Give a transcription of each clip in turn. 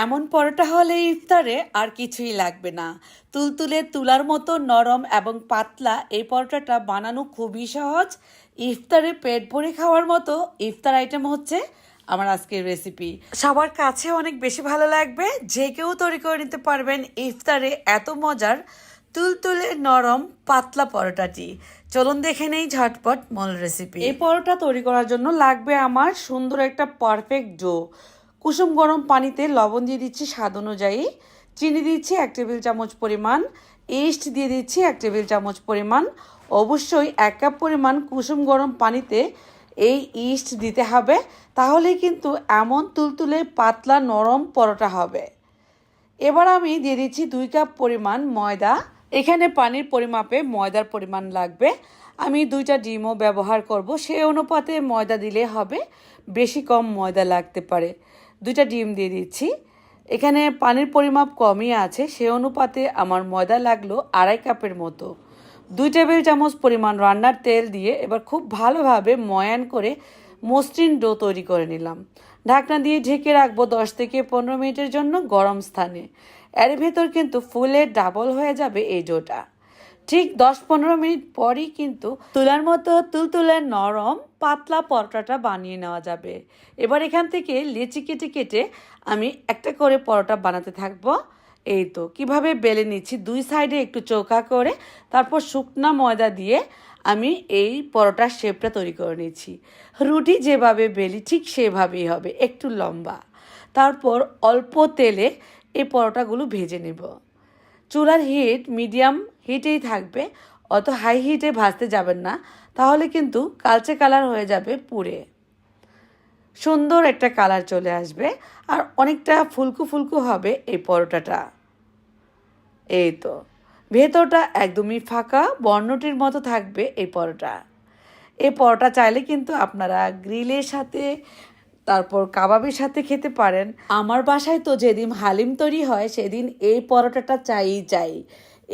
এমন পরোটা হলে ইফতারে আর কিছুই লাগবে না। তুলতুলে তুলার মতো নরম এবং পাতলা এই পরোটাটা বানানো খুবই সহজ। ইফতারে পেট ভরে খাওয়ার মতো ইফতার আইটেম হচ্ছে আমার আজকের রেসিপি সবার কাছে অনেক বেশি ভালো লাগবে। যে কেউ তৈরি করে নিতে পারবেন ইফতারে এত মজার তুলতুলে নরম পাতলা পরোটাটি। চলুন দেখে নেই ঝটপট মূল রেসিপি এই পরোটা তৈরি করার জন্য লাগবে আমার সুন্দর একটা পারফেক্ট ডো কুসুম গরম পানিতে লবণ দিয়ে দিচ্ছি স্বাদ অনুযায়ী। চিনি দিচ্ছি এক টেবিল চামচ পরিমাণ। ইস্ট দিয়ে দিচ্ছি এক টেবিল চামচ পরিমাণ। অবশ্যই এক কাপ পরিমাণ কুসুম গরম পানিতে এই ইস্ট দিতে হবে। তাহলে কিন্তু এমন তুলতুলে, পাতলা, নরম পরোটা হবে। এবার আমি দিয়ে দিচ্ছি দুই কাপ পরিমাণ ময়দা। এখানে পানির পরিমাপে ময়দার পরিমাণ লাগবে। আমি দুইটা ডিমও ব্যবহার করব। সেই অনুপাতে ময়দা দিলে হবে। বেশি কম ময়দা লাগতে পারে। দুইটা ডিম দিয়ে দিচ্ছি। এখানে পানির পরিমাপ কমই আছে, সে অনুপাতে আমার ময়দা লাগল আড়াই কাপের মতো। দুই টেবিল চামচ পরিমাণ রান্নার তেল দিয়ে এবার খুব ভালোভাবে ময়ান করে মসৃণ ডো তৈরি করে নিলাম। ঢাকনা দিয়ে ঢেকে রাখব দশ থেকে পনেরো মিনিটের জন্য গরম স্থানে। এর ভেতর কিন্তু ফুলে ডাবল হয়ে যাবে এই ডোটা। ঠিক দশ পনেরো মিনিট পরই কিন্তু তুলার মতো তুলতুলে নরম পাতলা পরোটাটা বানিয়ে নেওয়া যাবে। এবার এখান থেকে লেচি কেটে কেটে আমি একটা করে পরোটা বানাতে থাকব। এই তো, কীভাবে বেলে নিচ্ছি? দুই সাইডে একটু চৌকা করে তারপর শুকনা ময়দা দিয়ে আমি এই পরোটার শেপটা তৈরি করে নিচ্ছি। রুটি যেভাবে বেলি ঠিক সেভাবেই হবে, একটু লম্বা। তারপর অল্প তেলে এই পরোটাগুলো ভেজে নেব। চুলার হিট মিডিয়াম হিটেই থাকবে। অত হাই হিটে ভাজতে যাবেন না। তাহলে কিন্তু কালচে কালার হয়ে যাবে পুড়ে। সুন্দর একটা কালার চলে আসবে। আর অনেকটা ফুলকু ফুলকু হবে এই পরোটাটা। এই তো। ভেতরটা একদমই ফাঁকা, বর্ণটির মতো থাকবে এই পরোটা। এই পরোটা চাইলে কিন্তু আপনারা গ্রিলের সাথে, তারপর কাবাবের সাথে খেতে পারেন। আমার বাসায় তো যেদিন হালিম তৈরি হয়, সেদিন এই পরোটাটা চাইই চাই।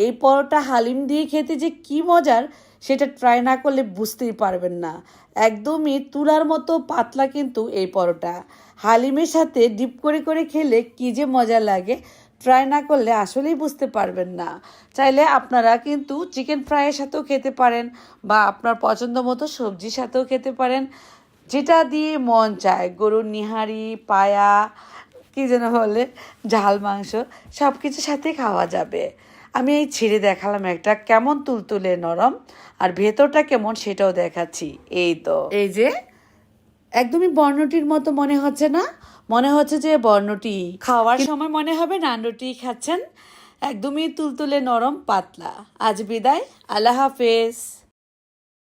এই পরোটা হালিম দিয়ে খেতে যে কি মজার, সেটা ট্রাই না করলে বুঝতেই পারবেন না। একদমই তুলার মতো পাতলা কিন্তু এই পরোটা। হালিমের সাথে ডিপ করে করে খেলে কি যে মজা লাগে ট্রাই না করলে আসলেই বুঝতে পারবেন না। চাইলে আপনারা কিন্তু চিকেন ফ্রাইয়ের সাথেও খেতে পারেন বা আপনার পছন্দ মতো সবজির সাথেও খেতে পারেন। যেটা দিয়ে মন চায়, গরুর নিহারি, পায়া, কী যেন বলে, ঝাল মাংস সব কিছুর সাথে খাওয়া যাবে। আমি এই ছিঁড়ে দেখালাম একটা কেমন তুলতুলে নরম আর ভেতরটা কেমন সেটাও দেখাচ্ছি। এই তো। এই যে একদমই বর্ণটির মতো মনে হচ্ছে না? মনে হচ্ছে যে বর্ণটি খাওয়ার সময় মনে হবে নানরুটি খাচ্ছেন? একদমই তুলতুলে নরম পাতলা। আজ বিদায় আল্লাহ হাফেজ।